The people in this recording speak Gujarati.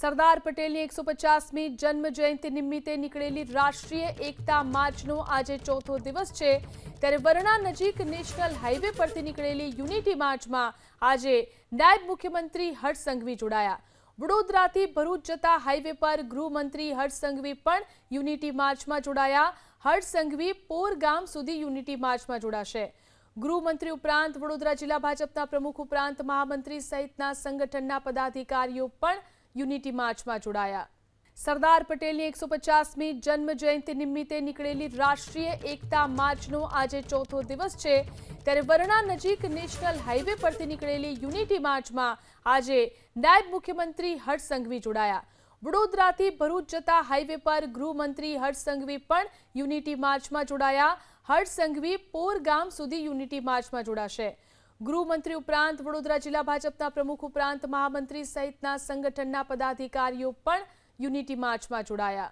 સરદાર પટેલની એકસો પચાસમી જન્મ જયંતિ નિમિત્તે નીકળેલી રાષ્ટ્રીય એકતા માર્ચનો આજે ચોથો દિવસ છે. ત્યારે વરણા નજીક નેશનલ હાઈવે પરથી નીકળેલી યુનિટી માર્ચમાં આજે નાયબ મુખ્યમંત્રી હર્ષ સંઘવી જોડાયા. વડોદરાથી ભરૂચ જતા હાઈવે પર ગૃહમંત્રી હર્ષ સંઘવી પણ યુનિટી માર્ચમાં જોડાયા. હર્ષ સંઘવી પોર ગામ સુધી યુનિટી માર્ચમાં જોડાશે. ગૃહમંત્રી ઉપરાંત વડોદરા જિલ્લા ભાજપના પ્રમુખ ઉપરાંત મહામંત્રી સહિતના સંગઠનના પદાધિકારીઓ પણ યુનિટી માર્ચમાં જોડાયા. સરદાર પટેલની એકસો પચાસમી જન્મ જયંતિ નિમિત્તે નીકળેલી રાષ્ટ્રીય એકતા માર્ચનો આજે ચોથો દિવસ છે. ત્યારે વરણા નજીક નેશનલ હાઈવે પરથી નીકળેલી યુનિટી માર્ચમાં આજે નાયબ મુખ્યમંત્રી હર્ષ સંઘવી જોડાયા. વડોદરાથી ભરૂચ જતા હાઈવે પર ગૃહમંત્રી હર્ષ સંઘવી પણ યુનિટી માર્ચમાં જોડાયા. હર્ષ સંઘવી પોર ગામ સુધી યુનિટી માર્ચમાં જોડાશે. ગૃહમંત્રી ઉપરાંત વડોદરા જિલ્લા ભાજપના પ્રમુખ ઉપરાંત મહામંત્રી સહિતના સંગઠનના પદાધિકારીઓ પણ યુનિટી માર્ચમાં જોડાયા.